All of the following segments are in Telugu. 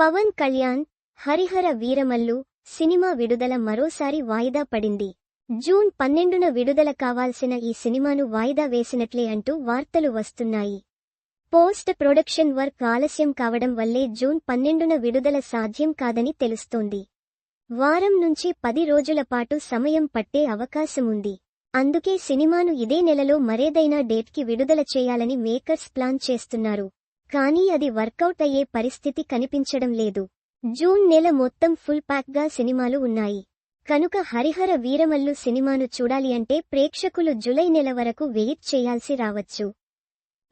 పవన్ కళ్యాణ్ హరిహర వీరమల్లు సినిమా విడుదల మరోసారి వాయిదా పడింది. జూన్ పన్నెండున విడుదల కావాల్సిన ఈ సినిమాను వాయిదా వేసినట్లే అంటూ వార్తలు వస్తున్నాయి. పోస్ట్ ప్రొడక్షన్ వర్క్ ఆలస్యం కావడం వల్లే జూన్ పన్నెండున విడుదల సాధ్యం కాదని తెలుస్తోంది. వారం నుంచి పది రోజుల పాటు సమయం పట్టే అవకాశముంది అందుకే సినిమాను ఇదే నెలలో మరేదైనా డేట్కి విడుదల చేయాలని మేకర్స్ ప్లాన్ చేస్తున్నారు. కానీ అది వర్కౌట్ అయ్యే పరిస్థితి కనిపించడం లేదు. జూన్ నెల మొత్తం ఫుల్ ప్యాక్గా సినిమాలు ఉన్నాయి. కనుక హరిహర వీరమల్లు సినిమాను చూడాలి అంటే ప్రేక్షకులు జులై నెల వరకు వెయిట్ చేయాల్సి రావచ్చు.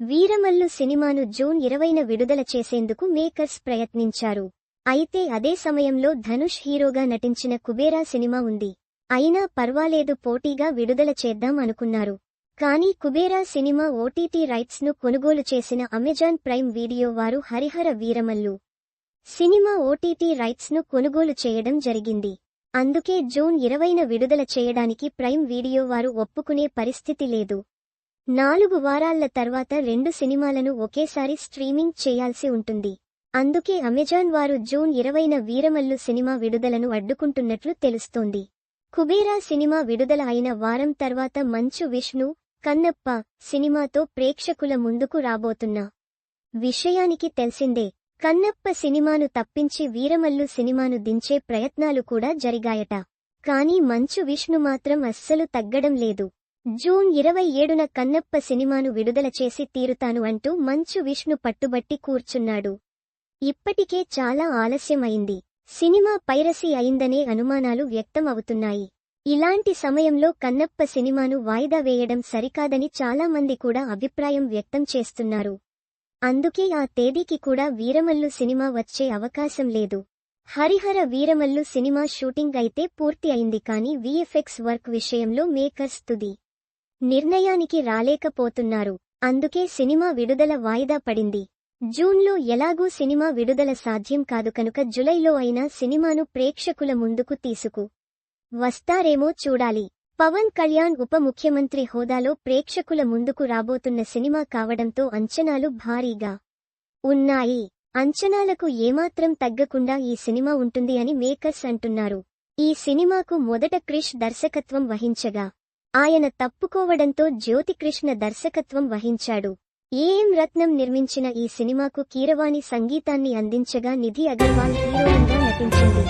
వీరమల్లు సినిమాను జూన్ ఇరవైన విడుదల చేసేందుకు మేకర్స్ ప్రయత్నించారు. అయితే అదే సమయంలో ధనుష్ హీరోగా నటించిన కుబేరా సినిమా ఉంది. అయినా పర్వాలేదు పోటీగా విడుదల చేద్దాం అనుకున్నారు. కానీ కుబేరా సినిమా ఓటీటీ రైట్స్ను కొనుగోలు చేసిన అమెజాన్ ప్రైమ్ వీడియో వారు హరిహర వీరమల్లు. సినిమా ఓటీటీ రైట్స్ను కొనుగోలు చేయడం జరిగింది. అందుకే జూన్ ఇరవైన విడుదల చేయడానికి ప్రైమ్ వీడియో వారు ఒప్పుకునే పరిస్థితి లేదు. నాలుగు వారాల తర్వాత రెండు సినిమాలను ఒకేసారి స్ట్రీమింగ్ చేయాల్సి ఉంటుంది. అందుకే అమెజాన్ వారు జూన్ ఇరవైన వీరమల్లు సినిమా విడుదలను అడ్డుకుంటున్నట్లు తెలుస్తోంది. కుబేరా సినిమా విడుదల అయిన వారం తర్వాత మంచు విష్ణు కన్నప్ప సినిమాతో ప్రేక్షకుల ముందుకు రాబోతున్నా. విషయానికి తెలిసిందే కన్నప్ప సినిమాను తప్పించి వీరమల్లు సినిమాను దించే ప్రయత్నాలు కూడా జరిగాయట. కానీ మంచు విష్ణు మాత్రం అస్సలు తగ్గడం లేదు. జూన్ ఇరవై ఏడున కన్నప్ప సినిమాను విడుదల చేసి తీరుతాను అంటూ మంచు విష్ణు పట్టుబట్టి కూర్చున్నాడు. ఇప్పటికే చాలా ఆలస్యమైంది. సినిమా పైరసీ అయిందనే అనుమానాలు వ్యక్తం అవుతున్నాయి ఇలాంటి సమయంలో కన్నప్ప సినిమాను వాయిదా వేయడం సరికాదని చాలా మంది కూడా అభిప్రాయం వ్యక్తం చేస్తున్నారు. అందుకే ఆ తేదీకి కూడా వీరమల్లు సినిమా వచ్చే అవకాశం లేదు. హరిహర వీరమల్లు సినిమా షూటింగ్ అయితే పూర్తి అయింది కానీ విఎఫ్ఎక్స్ వర్క్ విషయంలో మేకర్స్ తుది నిర్ణయానికి రాలేకపోతున్నారు. అందుకే సినిమా విడుదల వాయిదా పడింది. జూన్లో ఎలాగూ సినిమా విడుదల సాధ్యం కాదు కనుక జులైలో అయినా సినిమాను ప్రేక్షకుల ముందుకు తీసుకు వస్తారేమో చూడాలి. పవన్ కళ్యాణ్ ఉప ముఖ్యమంత్రి హోదాలో ప్రేక్షకుల ముందుకు రాబోతున్న సినిమా కావడంతో అంచనాలు భారీగా ఉన్నాయి. అంచనాలకు ఏమాత్రం తగ్గకుండా ఈ సినిమా ఉంటుంది అని మేకర్స్ అంటున్నారు. ఈ సినిమాకు మొదట క్రిష్ దర్శకత్వం వహించగా ఆయన తప్పుకోవడంతో జ్యోతికృష్ణ దర్శకత్వం వహించాడు. ఏఎం రత్నం నిర్మించిన ఈ సినిమాకు కీరవాణి సంగీతాన్ని అందించగా నిధి అగర్వాల్ హీరోయిన్గా నటించింది.